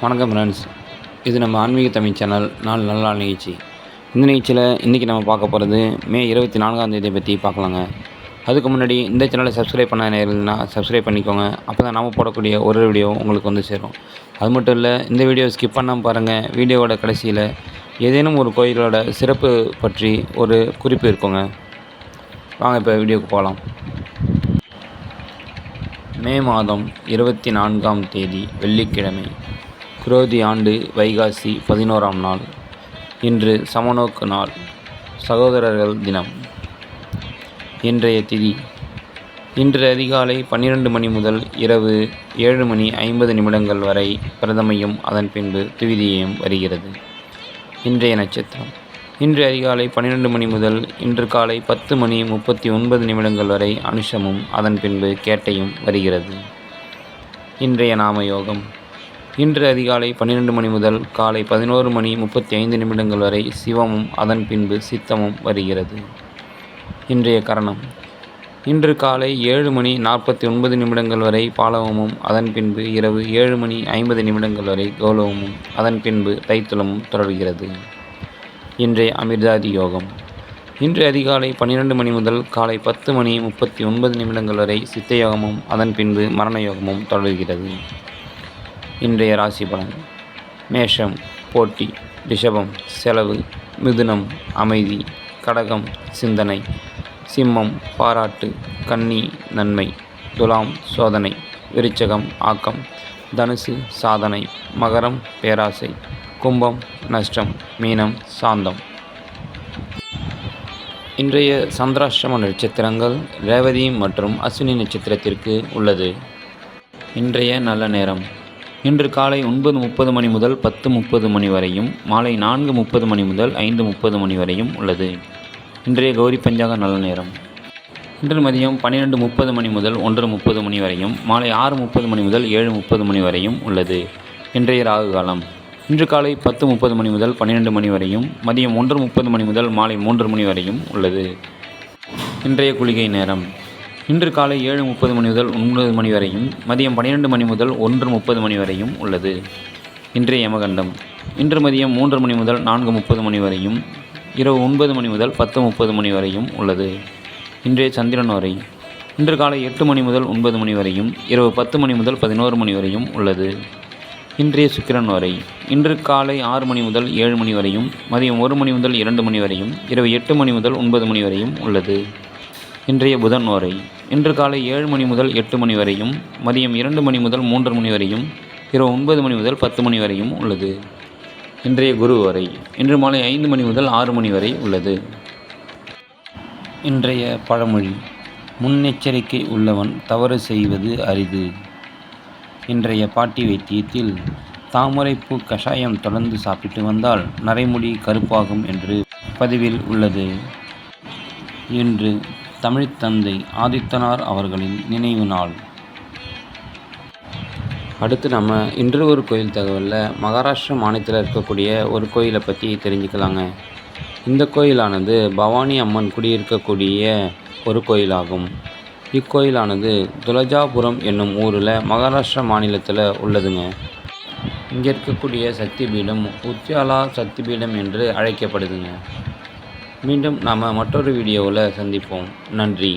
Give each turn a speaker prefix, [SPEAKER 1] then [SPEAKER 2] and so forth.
[SPEAKER 1] வணக்கம் ஃப்ரெண்ட்ஸ் இது நம்ம ஆன்மீக தமிழ் சேனல் நாள் நல்ல நாள் நிகழ்ச்சி. இந்த நிகழ்ச்சியில் இன்றைக்கி நம்ம பார்க்க போகிறது மே இருபத்தி நான்காம் தேதியை பற்றி பார்க்கலாங்க. அதுக்கு முன்னாடி இந்த சேனலை சப்ஸ்கிரைப் பண்ண நேரம்னா சப்ஸ்கிரைப் பண்ணிக்கோங்க. அப்போ தான் நாம் போடக்கூடிய ஒரு வீடியோ உங்களுக்கு வந்து சேரும். அது மட்டும் இல்லை இந்த வீடியோ ஸ்கிப் பண்ணாமல் பாருங்கள் வீடியோவோட கடைசியில் ஏதேனும் ஒரு கோயிலோட சிறப்பு பற்றி ஒரு குறிப்பு இருக்குங்க. வாங்க இப்போ வீடியோக்கு போகலாம் மே மாதம் இருபத்தி நான்காம் தேதி வெள்ளிக்கிழமை. குரோதி ஆண்டு வைகாசி பதினோராம் நாள் இன்று சமநோக்கு நாள் சகோதரர்கள் தினம். இன்றைய திதி இன்று அதிகாலை பன்னிரண்டு மணி முதல் இரவு ஏழு மணி ஐம்பது நிமிடங்கள் வரை பிரதமையும் அதன் பின்பு திவிதியும் வருகிறது. இன்றைய நட்சத்திரம் இன்று அதிகாலை பன்னிரண்டு மணி முதல் இன்று காலை பத்து மணி முப்பத்தி ஒன்பது நிமிடங்கள் வரை அனுஷமும் அதன் பின்பு கேட்டையும் வருகிறது. இன்றைய நாம யோகம் இன்று அதிகாலை பன்னிரண்டு மணி முதல் காலை பதினோரு மணி முப்பத்தி ஐந்து நிமிடங்கள் வரை சிவமும் அதன் பின்பு சித்தமும் வருகிறது. இன்றைய கரணம். இன்று காலை ஏழு மணி நாற்பத்தி ஒன்பது நிமிடங்கள் வரை பாலவமும் அதன் பின்பு இரவு ஏழு மணி ஐம்பது நிமிடங்கள் வரை கௌலவமும் அதன் பின்பு தைத்துளமும் தொடர்கிறது. இன்றைய அமிர்தாதி யோகம். இன்று அதிகாலை பன்னிரண்டு மணி முதல் காலை பத்து மணி முப்பத்தி ஒன்பது நிமிடங்கள் வரை சித்த யோகமும் அதன் பின்பு மரண யோகமும் தொடர்கிறது. இன்றைய ராசி பலன். மேஷம் போட்டி ரிஷபம் செலவு மிதுனம் அமைதி கடகம் சிந்தனை சிம்மம் பாராட்டு கன்னி நன்மை துலாம் சோதனை விருச்சகம் ஆக்கம் தனுசு சாதனை மகரம் பேராசை கும்பம் நஷ்டம் மீனம் சாந்தம். இன்றைய சந்திராஷ்டம நட்சத்திரங்கள் ரேவதி மற்றும் அஸ்வினி நட்சத்திரத்திற்கு உள்ளது. இன்றைய நல்ல நேரம். இன்று காலை ஒன்பது முப்பது மணி முதல் பத்து முப்பது மணி வரையும் மாலை நான்கு முப்பது மணி முதல் ஐந்து முப்பது மணி வரையும் உள்ளது இன்றைய கௌரி பஞ்சாக நல்ல நேரம் இன்று மதியம் பன்னிரெண்டு முப்பது மணி முதல் ஒன்று முப்பது மணி வரையும் மாலை ஆறு முப்பது மணி முதல் ஏழு முப்பது மணி வரையும் உள்ளது இன்றைய ராகு காலம் இன்று காலை பத்து முப்பது மணி முதல் பன்னிரெண்டு மணி வரையும் மதியம் ஒன்று முப்பது மணி முதல் மாலை மூன்று மணி வரையும் உள்ளது இன்றைய குளிகை நேரம் இன்று காலை ஏழு முப்பது மணி முதல் ஒன்பது மணி வரையும் மதியம் பன்னிரெண்டு மணி முதல் ஒன்று முப்பது மணி வரையும் உள்ளது. இன்றைய யமகண்டம். இன்று மதியம் மூன்று மணி முதல் நான்கு முப்பது மணி வரையும் இரவு ஒன்பது மணி முதல் பத்து முப்பது மணி வரையும் உள்ளது. இன்றைய சந்திரன் வரை இன்று காலை எட்டு மணி முதல் ஒன்பது மணி வரையும் இரவு பத்து மணி முதல் பதினோரு மணி வரையும் உள்ளது. இன்றைய சுக்கிரன் வரை இன்று காலை ஆறு மணி முதல் ஏழு மணி வரையும் மதியம் ஒரு மணி முதல் இரண்டு மணி வரையும் இரவு எட்டு மணி முதல் ஒன்பது மணி வரையும் உள்ளது. இன்றைய புதன் வரை. இன்று காலை ஏழு மணி முதல் எட்டு மணி வரையும் மதியம் இரண்டு மணி முதல் மூன்று மணி வரையும் இரவு ஒன்பது மணி முதல் பத்து மணி வரையும் உள்ளது. இன்றைய குரு வரை. இன்று மாலை ஐந்து மணி முதல் ஆறு மணி வரை உள்ளது. இன்றைய பழமொழி முன்னெச்சரிக்கை உள்ளவன் தவறு செய்வது அரிது. இன்றைய பாட்டி வைத்தியத்தில் தாமரைப்பூ கஷாயம் தொடர்ந்து சாப்பிட்டு வந்தால் நரைமுடி கருப்பாகும் என்று பதிவில் உள்ளது. இன்று தமிழ்த்தந்தை ஆதித்தனார் அவர்களின் நினைவு நாள். அடுத்து நம்ம இன்று ஒரு கோயில் தகவலில் மகாராஷ்டிரா மாநிலத்தில் இருக்கக்கூடிய ஒரு கோயிலை பற்றி தெரிஞ்சுக்கலாங்க. இந்த கோயிலானது பவானி அம்மன் குடியிருக்கக்கூடிய ஒரு கோயிலாகும். இக்கோயிலானது துலஜாபுரம் என்னும் ஊரில் மகாராஷ்டிரா மாநிலத்தில் உள்ளதுங்க. இங்கே இருக்கக்கூடிய சக்தி பீடம் உச்சாலா சக்தி பீடம் என்று அழைக்கப்படுதுங்க. மீண்டும் நாம் மற்றொரு வீடியோவில் சந்திப்போம். நன்றி.